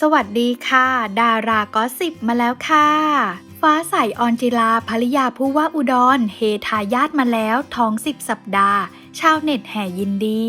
สวัสดีค่ะ ดาราก็สิบมาแล้วค่ะ ฟ้าใสออนจิลาภริยาผู้ว่าอุดรเฮทายาทมาแล้วท้องสิบสัปดาห์ ชาวเน็ตแห่ยินดี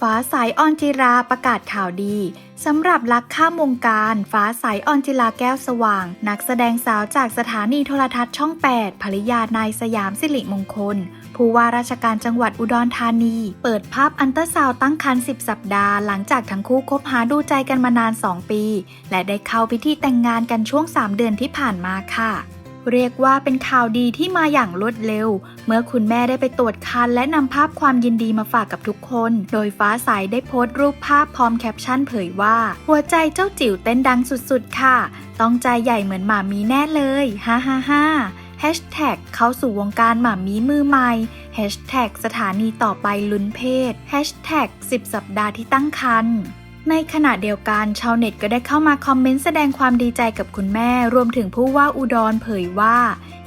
ฟ้าใสออนจิราประกาศข่าวดีสำหรับลักข้ามวงการฟ้าใสออนจิลาแก้วสว่าง นักแสดงสาวจากสถานีโทรทัศน์ช่อง 8 ภริยานายสยามสิริมงคล ผู้ว่าราชการจังหวัดอุดรธานี เปิดภาพอันเตอร์ซาวตั้งครรภ์10 สัปดาห์หลังจากทั้งคู่คบหาดูใจกันมานาน 2 ปี และได้เข้าพิธีแต่งงานกันช่วง 3 เดือนที่ผ่านมาค่ะ เรียกว่าเป็นข่าวดีที่มาอย่างรวดเร็ว เมื่อคุณแม่ได้ไปตรวจคันและนำภาพความยินดีมาฝากกับทุกคน โดยฟ้าใสได้โพสต์รูปภาพพร้อมแคปชั่นเผยว่า หัวใจเจ้าจิ๋วเต้นดังสุดๆ ค่ะ ต้องใจใหญ่เหมือนหมามีแน่เลยฮ่าฮ่าฮ่าแฮชแท็กเข้าสู่วงการหมามีมือใหม่แฮชแท็กสถานีต่อไปลุ้นเพศแฮชแท็ก10 สัปดาห์ที่ตั้งครรภ์ ในขณะเดียวกันชาวเน็ตก็ได้เข้ามาคอมเมนต์แสดงความดีใจกับคุณแม่ รวมถึงผู้ว่าอุดรเผยว่า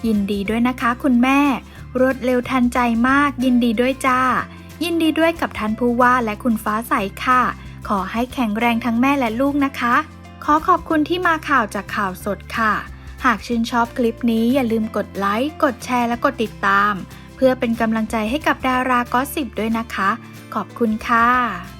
ยินดีด้วยนะคะคุณแม่ รวดเร็วทันใจมาก ยินดีด้วยจ้า ยินดีด้วยกับท่านผู้ว่าและคุณฟ้าใสค่ะ ขอให้แข็งแรงทั้งแม่และลูกนะคะ ขอขอบคุณที่มาข่าวจากข่าวสดค่ะ หากชื่นชอบคลิปนี้อย่าลืมกดไลค์กดแชร์และกดติดตาม เพื่อเป็นกำลังใจให้กับดารากอสสิบด้วยนะคะ ขอบคุณค่ะ